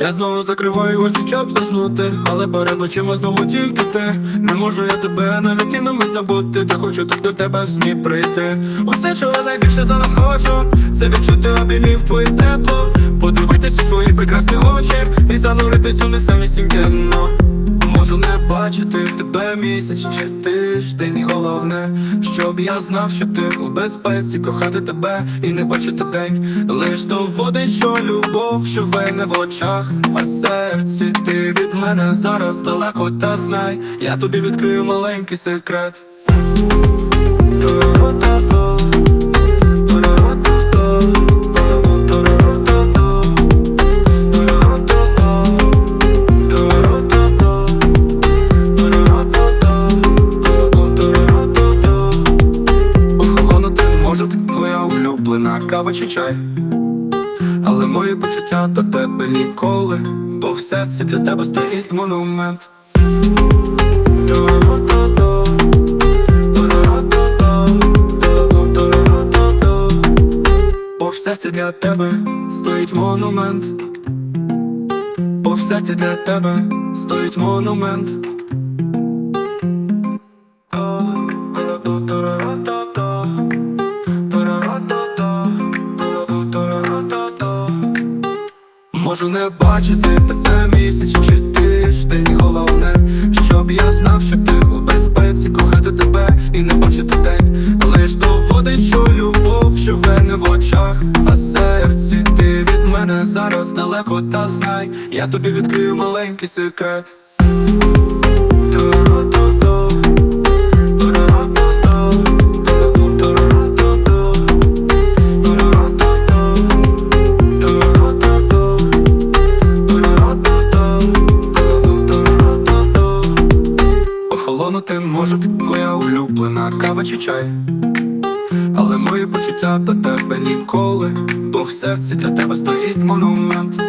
Я знову закриваю очі, щоб заснути, але перед очима знову тільки ти Не можу я тебе навіть і на мить забути, та хочу так до тебе в сні прийти. Усе, чого найбільше зараз хочу, це відчути обіймів твоїх тепло, подивитись у твої прекрасні очі і зануритись у несамісіньке дно. Бачити тебе місяць чи тиждень. Головне, щоб я знав, що ти у безпеці. Кохати тебе і не бачити день. Лиш доводить, що любов живе не в очах, а серці. Ти від мене зараз далеко, та знай Я тобі відкрию маленький секрет твоя улюблена кава чи чай. Але мої почуття до тебе ніколи Бо в серці для тебе стоїть монумент. Бо в серці для тебе стоїть монумент. Бо в серці для тебе стоїть монумент Можу не бачити тебе місяць чи тиждень. Головне, щоб я знав, що ти у безпеці Кохати тебе і не бачити день. Лиш доводить, що любов живе не в очах, а серці. Ти від мене зараз далеко, та знай Я тобі відкрию маленький секрет Охолонути може твоя улюблена кава чи чай. Але мої почуття до тебе ніколи Бо в серці для тебе стоїть монумент